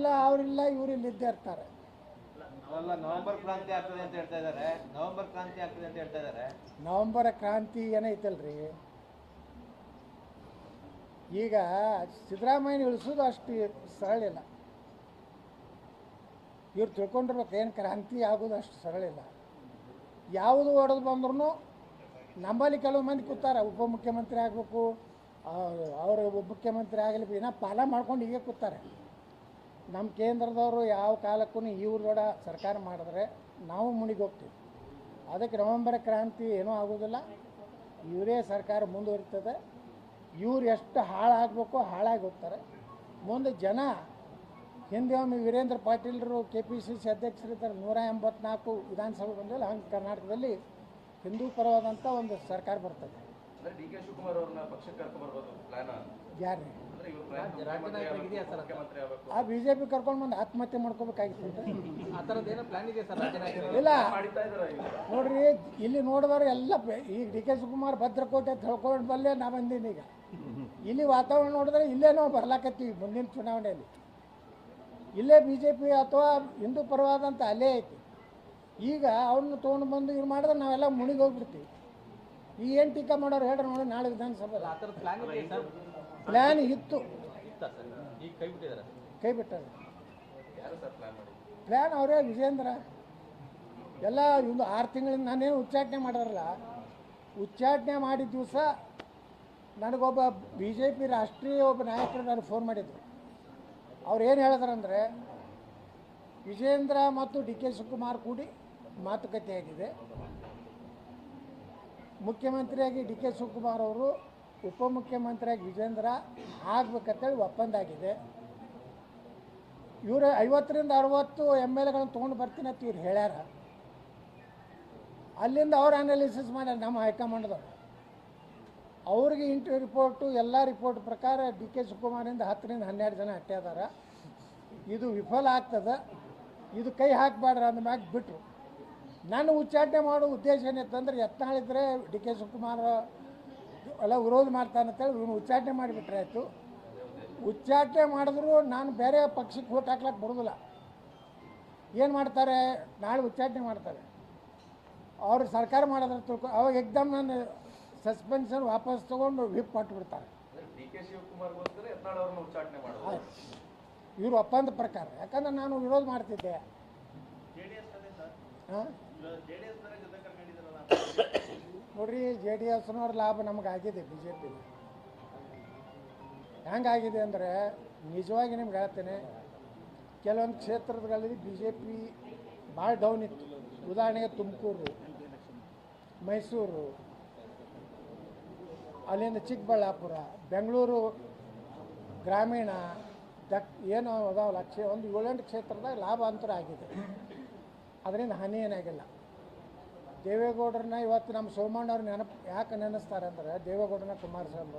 ಅವರಿಲ್ಲ ಅವರಿಲ್ಲ ಇವರಿಲ್ಲ ಇದ್ದೇ ಇರ್ತಾರೆ. ನವೆಂಬರ್ ಕ್ರಾಂತಿ ಆಗ್ತದೆ ಅಂತ ಹೇಳ್ತಾ ಇದ್ದಾರೆ ನವೆಂಬರ್ ಕ್ರಾಂತಿ ಆಗ್ತದೆ ಅಂತ ಹೇಳ್ತಾ ಇದ್ದಾರೆ ನವೆಂಬರ್ ಕ್ರಾಂತಿ ಏನೈತಲ್ರಿ ಈಗ ಸಿದ್ದರಾಮಯ್ಯ ಇಳಿಸೋದು ಅಷ್ಟು ಸರಳ ಇಲ್ಲ. ಇವ್ರು ತಿಳ್ಕೊಂಡಿರ್ಬೇಕು ಏನು ಕ್ರಾಂತಿ ಆಗೋದು ಅಷ್ಟು ಸರಳ ಇಲ್ಲ. ಯಾವುದು ಹೊಡೆದು ಬಂದ್ರೂ ನಮ್ಮಲ್ಲಿ ಕೆಲವು ಮಂದಿ ಕೂತಾರ. ಉಪಮುಖ್ಯಮಂತ್ರಿ ಆಗಬೇಕು ಅವರು ಉಪಮುಖ್ಯಮಂತ್ರಿ ಆಗಲಿ ಏನೋ ಪಾಲ ಮಾಡ್ಕೊಂಡು ಹೀಗೆ ಕೂತಾರೆ. ನಮ್ಮ ಕೇಂದ್ರದವರು ಯಾವ ಕಾಲಕ್ಕೂ ಇವ್ರದೊಡ ಸರ್ಕಾರ ಮಾಡಿದ್ರೆ ನಾವು ಮುಣಿಗೆ ಹೋಗ್ತೀವಿ. ಅದಕ್ಕೆ ನವೆಂಬರ್ ಕ್ರಾಂತಿ ಏನೂ ಆಗೋದಿಲ್ಲ. ಇವರೇ ಸರ್ಕಾರ ಮುಂದುವರಿತದೆ. ಇವ್ರು ಎಷ್ಟು ಹಾಳಾಗಬೇಕು ಹಾಳಾಗಿ ಹೋಗ್ತಾರೆ. ಮುಂದೆ ಜನ ಹಿಂದೆ ಒಮ್ಮೆ ವೀರೇಂದ್ರ ಪಾಟೀಲರು ಕೆ ಪಿ ಸಿ ಸಿ ಅಧ್ಯಕ್ಷರಿದ್ದಾರೆ. ನೂರ ಎಂಬತ್ನಾಲ್ಕು ವಿಧಾನಸಭೆ ಬಂದಿಲ್ಲ ಹಂಗೆ ಕರ್ನಾಟಕದಲ್ಲಿ ಹಿಂದೂ ಪರವಾದಂಥ ಒಂದು ಸರ್ಕಾರ ಬರ್ತದೆ. ಅಂದ್ರೆ ಡಿ ಕೆ ಶಿವಕುಮಾರ್ ಅವ್ರನ್ನ ಪಕ್ಷಕ್ಕೆ ಕರ್ಕೊಂಡ್ ಬರ್ಬೋದು ಪ್ಲಾನ್ ಯಾರು? ಆ ಬಿಜೆಪಿ ಜೆ ಪಿ ಕರ್ಕೊಂಡು ಬಂದು ಆತ್ಮಹತ್ಯೆ ಮಾಡ್ಕೋಬೇಕಾಗಿತ್ತು ಆ ಏನೋ ಪ್ಲಾನ್ ಇದೆ ಸರ್ ರಾಜ್ಯ ಇಲ್ಲ. ಮಾಡಿತಾ ಇದಾರೆ ಈಗ? ನೋಡ್ರಿ ಇಲ್ಲಿ ನೋಡಿದವ್ರು ಎಲ್ಲ ಪೆ- ಈಗ ಡಿ ಕೆ ಶಿವಕುಮಾರ್ ಭದ್ರಕೋಟೆ ತಿಳ್ಕೊಂಡು ಬಲ್ಲೇ ನಾ ಬಂದೀನಿ ಈಗ. ಇಲ್ಲಿ ವಾತಾವರಣ ನೋಡಿದ್ರೆ ಇಲ್ಲೇ ನಾವು ಬರ್ಲಾಕತ್ತೀವಿ ಮುಂದಿನ ಚುನಾವಣೆಯಲ್ಲಿ. ಇಲ್ಲೇ ಬಿ ಜೆ ಪಿ ಅಥವಾ ಹಿಂದೂ ಪರವಾದಂಥ ಅಲೆ ಐತಿ. ಈಗ ಅವ್ರನ್ನ ತೊಗೊಂಡು ಬಂದು ಇವ್ರು ಮಾಡಿದ್ರೆ ನಾವೆಲ್ಲ ಮುಣಿಗೆ ಹೋಗ್ಬಿಡ್ತೀವಿ ಈಗ ಏನು ಟೀಕಾ ಮಾಡೋರು ಹೇಳ್ರಿ ನೋಡಿ ನಾಳೆ ವಿಧಾನಸಭೆ. ಪ್ಲ್ಯಾನ್ ಇತ್ತು. ಕೈ ಬಿಟ್ಟಾರೆ ಪ್ಲ್ಯಾನ್ ಅವರೇ ವಿಜೇಂದ್ರ ಎಲ್ಲ ಒಂದು ಆರು ತಿಂಗಳಿಂದ ನಾನೇನು ಉಚ್ಚಾಟನೆ ಮಾಡಾರಲ್ಲ. ಉಚ್ಚಾಟನೆ ಮಾಡಿದ ದಿವಸ ನನಗೊಬ್ಬ ಬಿ ಜೆ ಪಿ ರಾಷ್ಟ್ರೀಯ ಒಬ್ಬ ನಾಯಕರು ನನಗೆ ಫೋನ್ ಮಾಡಿದ್ರು. ಅವ್ರು ಏನು ಹೇಳಿದ್ರಂದರೆ ವಿಜೇಂದ್ರ ಮತ್ತು ಡಿ ಕೆ ಶಿವಕುಮಾರ್ ಕೂಡಿ ಮಾತುಕತೆ ಆಗಿದೆ. ಮುಖ್ಯಮಂತ್ರಿಯಾಗಿ ಡಿ ಕೆ ಶಿವಕುಮಾರ್ ಅವರು, ಉಪಮುಖ್ಯಮಂತ್ರಿಯಾಗಿ ವಿಜೇಂದ್ರ ಆಗ್ಬೇಕಂತೇಳಿ ಒಪ್ಪಂದ ಆಗಿದೆ ಇವರು ಐವತ್ತರಿಂದ ಅರವತ್ತು ಎಂ ಎಲ್ ಎಗಳನ್ನು ತೊಗೊಂಡು ಬರ್ತೀನಿ ಅಂತ ಇವ್ರು ಹೇಳ್ಯಾರ. ಅಲ್ಲಿಂದ ಅವ್ರು ಅನಾಲಿಸಿಸ್ ಮಾಡ್ಯಾರ ನಮ್ಮ ಹೈಕಮಾಂಡ್ದವ್ರು. ಅವ್ರಿಗೆ ಇಂಟು ರಿಪೋರ್ಟು ಎಲ್ಲ ರಿಪೋರ್ಟ್ ಪ್ರಕಾರ ಡಿ ಕೆ ಶಿವಕುಮಾರಿಂದ ಹತ್ತರಿಂದ ಹನ್ನೆರಡು ಜನ ಅಟ್ಟ್ಯಾದಾರ ಇದು ವಿಫಲ ಆಗ್ತದೆ. ಇದು ಕೈ ಹಾಕಬೇಡ್ರ ಅಂದ ಮ್ಯಾಗ ಬಿಟ್ಟರು ನಾನು ಉಚ್ಚಾಟನೆ ಮಾಡೋ ಉದ್ದೇಶ ಏನಿತ್ತಂದ್ರೆ ಯತ್ನಾಳಿದ್ರೆ ಡಿ ಕೆ ಶಿವಕುಮಾರ್ ಎಲ್ಲ ವಿರೋಧ ಮಾಡ್ತಾನಂತೇಳಿ ಇವನು ಉಚ್ಚಾಟನೆ ಮಾಡಿಬಿಟ್ರೆ ಆಯಿತು. ಉಚ್ಚಾಟನೆ ಮಾಡಿದ್ರು ನಾನು ಬೇರೆ ಪಕ್ಷಕ್ಕೆ ಓಟ್ ಹಾಕ್ಲಕ್ಕೆ ಬರೋದಿಲ್ಲ. ಏನು ಮಾಡ್ತಾರೆ? ನಾಳೆ ಉಚ್ಚಾಟನೆ ಮಾಡ್ತಾರೆ. ಅವರು ಸರ್ಕಾರ ಮಾಡಿದ್ರೆ ತಿಳ್ಕೊ ಅವಾಗ ಎಕ್ದಮ್ ನಾನು ಸಸ್ಪೆನ್ಷನ್ ವಾಪಸ್ ತೊಗೊಂಡು ವಿಪ್ ಕೊಟ್ಬಿಡ್ತಾರೆ. ಇವರು ಒಪ್ಪಂದ ಪ್ರಕಾರ. ಯಾಕಂದ್ರೆ ನಾನು ವಿರೋಧ ಮಾಡ್ತಿದ್ದೆ. ನೋಡ್ರಿ ಜೆ ಡಿ ಎಸ್ನವ್ರ ಲಾಭ ನಮಗಾಗಿದೆ ಬಿ ಜೆ ಪಿ ಹೆಂಗಾಗಿದೆ ಅಂದರೆ, ನಿಜವಾಗಿ ನಿಮ್ಗೆ ಹೇಳ್ತೇನೆ, ಕೆಲವೊಂದು ಕ್ಷೇತ್ರಗಳಲ್ಲಿ ಬಿ ಜೆ ಪಿ ಭಾಳ ಡೌನ್ ಇತ್ತು. ಉದಾಹರಣೆಗೆ ತುಮಕೂರು, ಮೈಸೂರು, ಅಲ್ಲಿಂದ ಚಿಕ್ಕಬಳ್ಳಾಪುರ, ಬೆಂಗಳೂರು ಗ್ರಾಮೀಣ, ದಕ್, ಏನು ಅದಾವಲ್ಲ, ಕ್ಷೇ, ಒಂದು ಏಳೆಂಟು ಕ್ಷೇತ್ರದಾಗ ಲಾಭ ಅಂತರ ಆಗಿದೆ. ಅದರಿಂದ ಹಾನಿ ಏನಾಗಿಲ್ಲ. ದೇವೇಗೌಡರನ್ನ ಇವತ್ತು ನಮ್ಮ ಸೋಮಣ್ಣವ್ರು ನೆನಪು ಯಾಕೆ ನೆನೆಸ್ತಾರೆ ಅಂದರೆ ದೇವೇಗೌಡರನ್ನ ಕುಮಾರಸ್ವಾಮಿ ಅವರು.